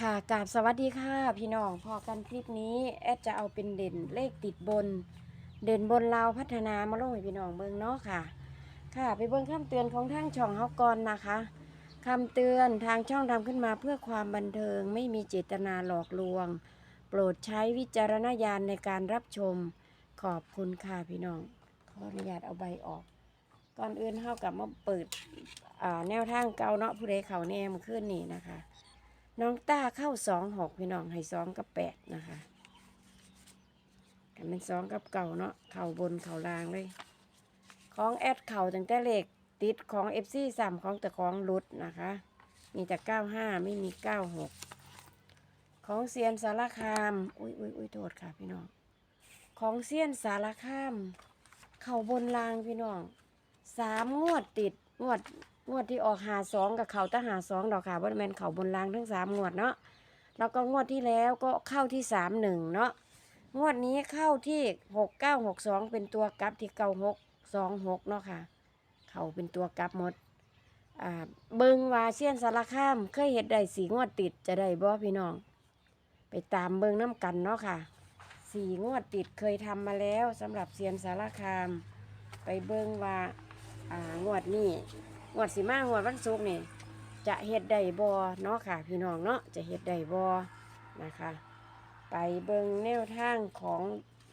ค่ะกราบสวัสดีค่ะพี่น้องพอกันคลิปนี้แอดจะเอาเป็นเด่นเลขติดบน เด่นบนลาวพัฒนามาลงให้พี่น้องเบิ่งเนาะค่ะ ค่ะไปเบิ่งคำเตือนของทางช่องเฮาก่อนนะคะคำเตือนทางช่องทำขึ้นมาเพื่อความบันเทิงไม่มีเจตนาหลอกลวง โปรดใช้วิจารณญาณในการรับชมขอบคุณค่ะพี่น้องขออนุญาตเอาใบออก ก่อนอื่นเฮากลับมาเปิดแนวทางเก่าเนาะผู้ใดเขาแนมขึ้นนี่นะคะ น้องต้าเข้าสองหกพี่น้องให้สองกับแปดนะคะกันเป็นสองกับเก่าเนาะเข่าบนเข่าล่างเลย ของแอดเข่าตั้งแต่เลขติดของเอฟซีสามของแต่ของรุดนะคะ มีแต่เก้าห้าไม่มีเก้าหกของเซียนสารคาม อุ้ยอุ้ยอุ้ยโทษค่ะพี่น้อง ของเซียนสารคาม เข่าบนรางพี่น้องสามงวดติดงวด งวดที่ออกหาสองกับเขาตะหาสองดอกค่ะว่แมนเขาบนรางทั้งสามงวดเนาะแล้วก็งวดที่แล้วก็เข้าที่สามหนึ่งเนาะงวดนี้เข้าที่หกเก้าหกสองเป็นตัวกลับที่เก้าหกสองหกเนาะค่ะ เขาเป็นตัวกลับหมดอ่าเบิงวาเซียนสารคามเคยเห็ดได้สีงวดติดจะได้บ่พี่น้อง ไปตามเบิงน้ำกันเนาะค่ะสี่งวดติดเคยทำมาแล้วสำหรับเซียนสารคาม ไปเบิงว่าอ่างวดนี้ งวดสิมางวดวันศุกร์นี่จะเฮ็ดได้บ่เนาะค่ะ พี่น้องเนาะจะเฮ็ดได้บ่นะคะ ไปเบิงแนวทางของ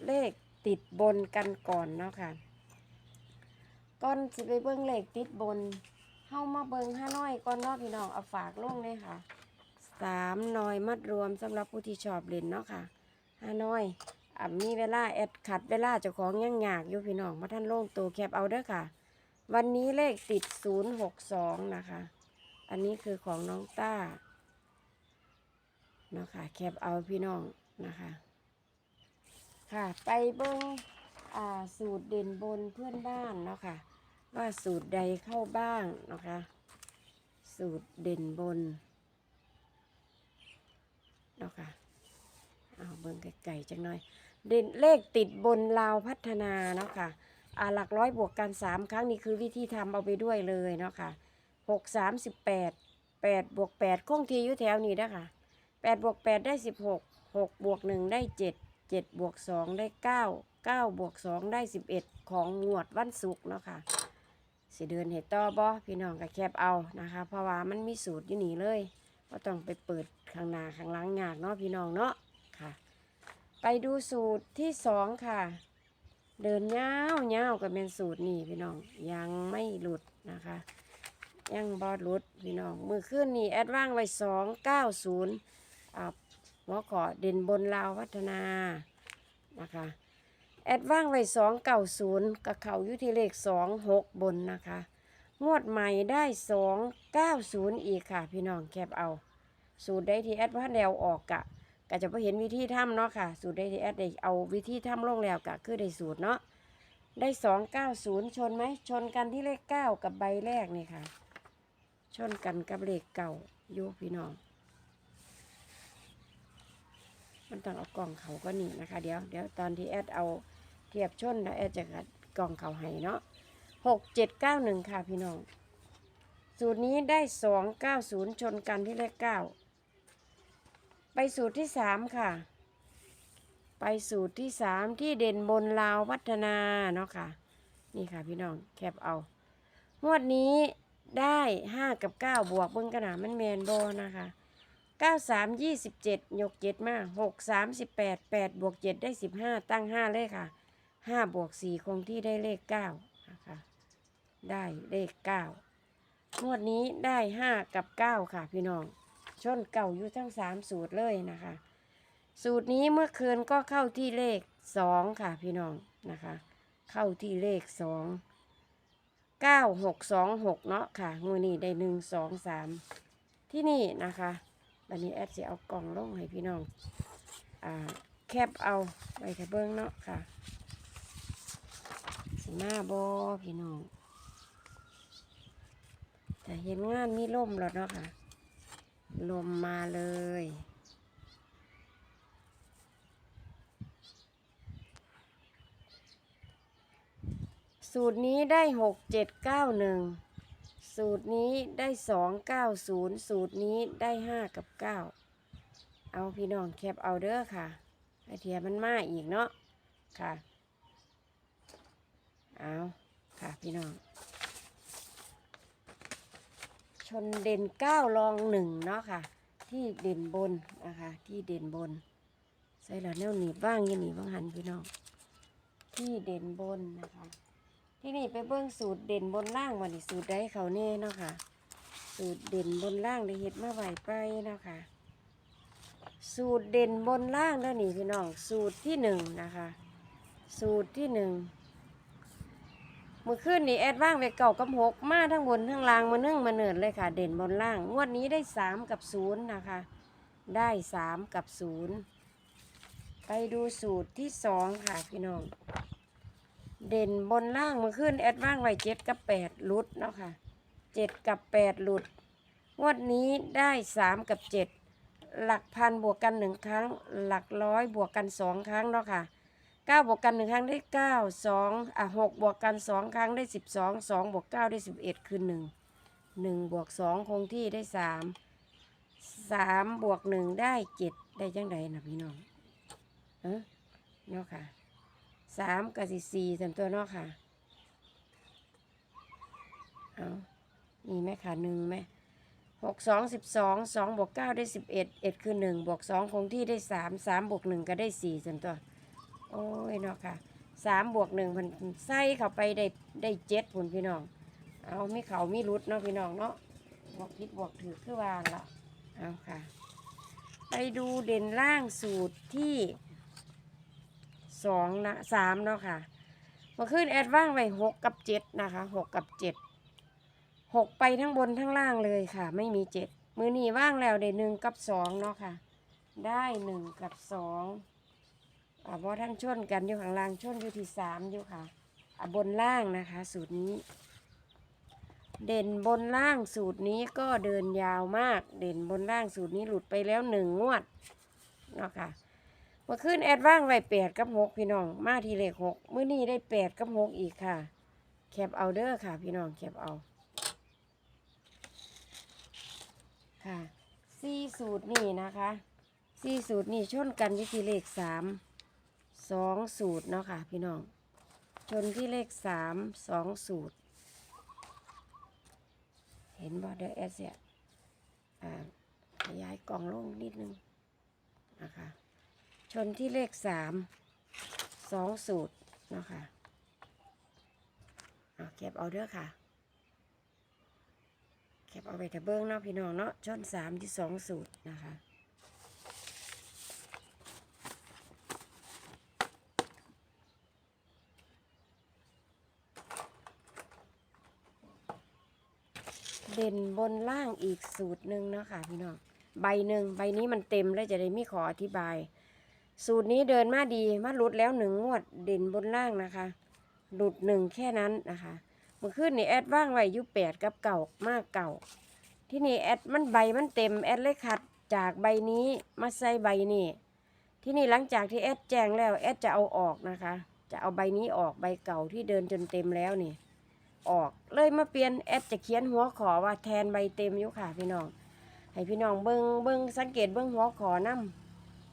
เลขติดบนกันก่อนเนาะค่ะก่อนสิไปเบิ่งเลขติดบนเฮามาเบิ่งห้าน้อยก่อนเนาะพี่น้องเอาฝากลงเลยค่ะสามน่อยมัดรวมสำหรับผู้ที่ชอบเล่นเนาะค่ะห้าน้อยอะมีเวลาแอดขัดเวลาเจ้าของยังยากอยู่พี่น้องมาท่านโล่งตัวแคบเอาเด้อค่ะ วันนี้เลขติด062นะคะ อันนี้คือของน้องต้าเนาะค่ะแคปเอาพี่น้องนะคะ ค่ะไปเบิ้งอ่าสูตรเด่นบนเพื่อนบ้านเนาะค่ะ ว่าสูตรใดเข้าบ้างนะคะสูตรเด่นบนเนาะค่ะเอาเบิ้งไก่ๆจังหน่อย เด่นเลขติดบนลาวพัฒนาเนาะค่ะอ่า หลักร้อยบวกกันสามครั้งนี่คือวิธีทำเอาไปด้วยเลยเนาะค่ะหกสามสิบแปดแปดบวกแปดคงทีอยู่แถวนี้นะคะแปดบวกแปดได้สิบหกหกบวกหนึ่งได้เจ็ดเจ็ดบวกสองได้เก้าเก้าบวกสองได้สิบเอ็ดของงวดวันศุกร์เนาะค่ะสิเดือนเหตุต่อบอพี่น้องก็แคบเอานะคะ เพราะว่ามันมีสูตรอยู่นี่เลยก็ต้องไปเปิดข้างหน้าข้างหลังยากเนาะพี่น้องเนาะค่ะ ไปดูสูตรที่สองค่ะ เดินเงาวเงาวกับเป็นสูตรนี่พี่น้องยังไม่หลุดนะคะ ยังบอดหลุดพี่น้องมือขึ้นนี่แอดว่างไว้สองเก้าศูนย์อ่าหัวขอเด่นบนลาวพัฒนานะคะแอดว่างไว้สองเก้าศูนย์กับเขาอยู่ที่เลขสองหกบนนะคะ งวดใหม่ได้สองเก้าศูนย์อีกค่ะ พี่น้องแคบเอา สูตรได้ที่แอดว่าแนวออกกะ ก็จะพอเห็นวิธีทำเนาะค่ะ สูตรได้ที่แอดได้เอาวิธีทำลงแล้วก็คือได้สูตรเนาะได้สองเก้าศูนย์ชนไหมชนกันที่เลขเก้ากับใบแรกนี่ค่ะ ชนกันกับเลขเก่าโยพี่น้องมันต้องเอากล่องเขาก็นี่นะคะ เดี๋ยวเดี๋ยวตอนที่แอดเอาเทียบชนแล้วแอดจะกัดกล่องเขาให้เนาะหกเจ็ดเก้าหนึ่งค่ะพี่น้อง สูตรนี้ได้สองเก้าศูนย์ชนกันที่เลขเก้า ไปสูตรที่สามค่ะ ไปสูตรที่สามที่เด่นบนลาวพัฒนาเนาะค่ะ นี่ค่ะพี่น้องแคปเอางวดนี้ได้ห้ากับเก้าบวกเบิ้งกระหนามันแมนโบนะคะเก้าสามยี่สิบเจ็ดยกเจ็ดมาหกสามสิบแปดแปดบวกเจ็ดได้สิบห้าตั้งห้าเลยค่ะห้าบวกสี่คงที่ได้เลขเก้านะคะได้เลขเก้างวดนี้ได้ห้ากับเก้าค่ะพี่น้อง ชนเก่าอยู่ทั้งสามสูตรเลยนะคะ สูตรนี้เมื่อคืนก็เข้าที่เลขสองค่ะพี่น้องนะคะ เข้าที่เลขสองเก้าหกสองหกเนาะค่ะงูนี่ได้หนึ่งสองสามที่นี่นะคะวันนี้แอดจะเอากล่องลงให้พี่น้องอ่าแคบเอาไปทะเบิ้งเนาะค่ะสีมาบอพี่น้องแต่เห็นงานมีล่มแล้วเนาะค่ะ ลมมาเลย สูตรนี้ได้หกเจ็ดเก้าหนึ่งสูตรนี้ได้สองเก้าศูนย์สูตรนี้ได้ห้ากับเก้าเอาพี่น้องแคปเอาเด้อค่ะไอเทียมันมาอีกเนาะค่ะ เอาค่ะพี่น้อง ชนเด่นเก้ารองหนึ่งเนาะค่ะ ที่เด่นบนนะคะ ที่เด่นบน ใส่แล้วแนวหนีบบ้างยันหนีบางหันพี่น้องที่เด่นบนนะคะ ที่นี่ไปเบิ้องสูตรเด่นบนล่างวันนี้สูตรได้เขาเน่เนาะค่ะ สูตรเด่นบนล่างได้เฮ็ดมาไหวไปเนาะค่ะ สูตรเด่นบนล่างแล้วนี่พี่น้อง สูตรที่หนึ่งนะคะ สูตรที่หนึ่ง มื่อคืนนี่แอดว่างไปเก่ากับหกมาทั้งบนทั้งล่างมานึ่งมาเนิดเลยค่ะ เด่นบนล่าง งวดนี้ได้สามกับศูนย์นะคะ ได้สามกับศูนย์ไปดูสูตรที่สองค่ะพี่น้อง เด่นบนล่างมื่อคืนแอดว่างไว้เจ็ดกับแปดหลุดเนาะค่ะเจ็ดกับแปดหลุด งวดนี้ได้สามกับเจ็ดหลักพันบวกกันหนึ่งครั้ง หลักร้อยบวกกันสองครั้งเนาะค่ะ ก้าบวกกันหนึ่งครั้งได้เก้าสองอะหกบวกกันสองครั้งได้สิบสองสองบวกเก้าได้สิบเอ็ดคือหนึ่งหนึ่งบวกสองคงที่ได้สามสามบวกหนึ่งได้เจ็ดได้จังใดนะพี่น้องเออเนาะค่ะสามกับสี่สี่สามตัวเนาะค่ะเอามีไหมค่ะหนึ่งไหมหกสองสิบสองสองบวกเก้าได้สิบเอ็ดเอ็ดคือหนึ่งบวกสองคงที่ได้สามสามบวกหนึ่งก็ได้สี่ส่วนตัว โอ้ยเนาะค่ะสามบวกหนึ่งมันใส่เข้าไปได้ได้เจ็ดพุ่นพี่น้อง เอามีเขามีรุดเนาะพี่น้องเนาะบวกพิษบวกถือคือวางละเอาค่ะ ไปดูเด่นล่างสูตรที่สองนะสามเนาะค่ะมื่อคืนแอดว่างไว้หกกับเจ็ดนะคะหกกับเจ็ดหกไปทั้งบนทั้งล่างเลยค่ะ ไม่มีเจ็ดมือนีว่างแล้วได้หนึ่งกับสองเนาะค่ะ ได้หนึ่งกับสอง อ่าเพราะท่านชนกันอยู่ข้างล่างชนอยู่ที่สามอยู่ค่ะอ่าบนล่างนะคะ สูตรนี้ เด่นบนล่างสูตรนี้ก็เดินยาวมาก เด่นบนล่างสูตรนี้หลุดไปแล้วหนึ่งงวดเนาะค่ะเมื่อคืนแอดว่างไว้แปดกับหกพี่น้อง มาทีเลขหกเมื้อนี้ได้แปดกับหกอีกค่ะ แคปเอาเด้อค่ะ พี่น้องแคปเอาค่ะสี่สูตรนี่นะคะสี่สูตรนี่ชนกันที่ที่เลขสาม สองสูตรเนาะค่ะพี่น้อง ชนที่เลขสามสองสูตร เห็นบ่เด้อแอสเนี่ยขยายกล่องลงนิดนึงนะคะชนที่เลขสามสองสูตรเนาะค่ะเอาเก็บเอาเด้อค่ะแคปเอาไปทะเบิ้งเนาะพี่น้องเนาะชนสามที่สองสูตรนะคะ ด่นบนล่างอีกสูตรหนึ่งเนาะค่ะพี่น้องใบหนึ่งใบนี้มันเต็มแล้วจะได้ไม่ขออธิบาย สูตรนี้เดินมาดีมาหลุดแล้วหนึ่งงวดเด่นบนล่างนะคะหลุดหนึ่งแค่นั้นนะคะเมื่อคืนนี่แอดว่างไว้ยุแปดกับเก่ามากเก่า ที่นี่แอดมันใบมันเต็มแอดเลยขัดจากใบนี้มาใส่ใบนี้ที่นี่หลังจากที่แอดแจ้งแล้วแอดจะเอาออกนะคะ จะเอาใบนี้ออกใบเก่าที่เดินจนเต็มแล้วนี่ ออก เลยมาเปลี่ยนแอดจะเขียนหัวขอว่าแทนใบเต็มอยู่ค่ะพี่น้อง ให้พี่น้องเบิงเบิงสังเกตเบิงหัวขอนํ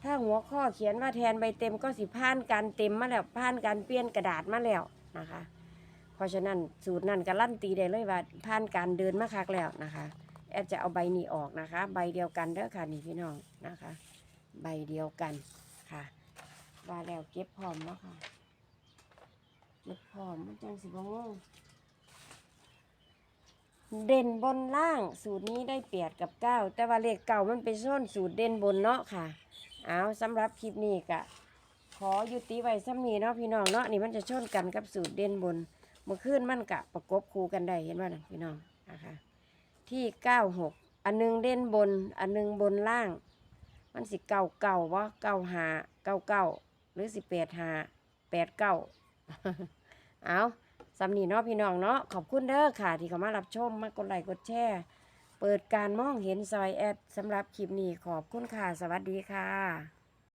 ถ้าหัวข้อเขียนว่าแทนใบเต็มก็สิผ่านการเต็มมาแล้วผ่านการเปลี่ยนกระดาษมาแล้วนะคะ เพราะฉะนั้นสูตรนั้นก็ลั่นตีได้เลยว่าผ่านการเดินมาคักแล้วนะคะแอดจะเอาใบนี้ออกนะคะ ใบเดียวกันเด้อค่ะนี่พี่น้องนะคะ ใบเดียวกันค่ะว่าแล้วเก็บพร้อมแล้วค่ะเก็บพร้อมมันจังสิบงง เด่นบนล่างสูตรนี้ได้เปียดกับเก้าแต่ว่าเลขเก่ามันเป็นส้นสูตรเด่นบนเนาะค่ะ เอาสำหรับคลิปนี้ก็ขอยุติไว้ซ้ำนี้เนาะพี่น้องเนาะนี่มันจะชนกันกับสูตรเด่นบนเมื่อคืนมันกะประกบคู่กันได้เห็นว่านะพี่น้องนะคะที่เก้าหกอันหนึงเด่นบน อันหนึงบนล่าง มันสิเก่าเก่าวะเก่าหาเก่าเก่าหรือสิแปดหาแปดเก้าเอา สำนีเนาะพี่น้องเนาะขอบคุณเด้อค่ะ ที่เข้ามารับชมมากดไลค์กดแชร์ เปิดการมองเห็นซอยแอดสำหรับคลิปนี้ขอบคุณค่ะ สวัสดีค่ะ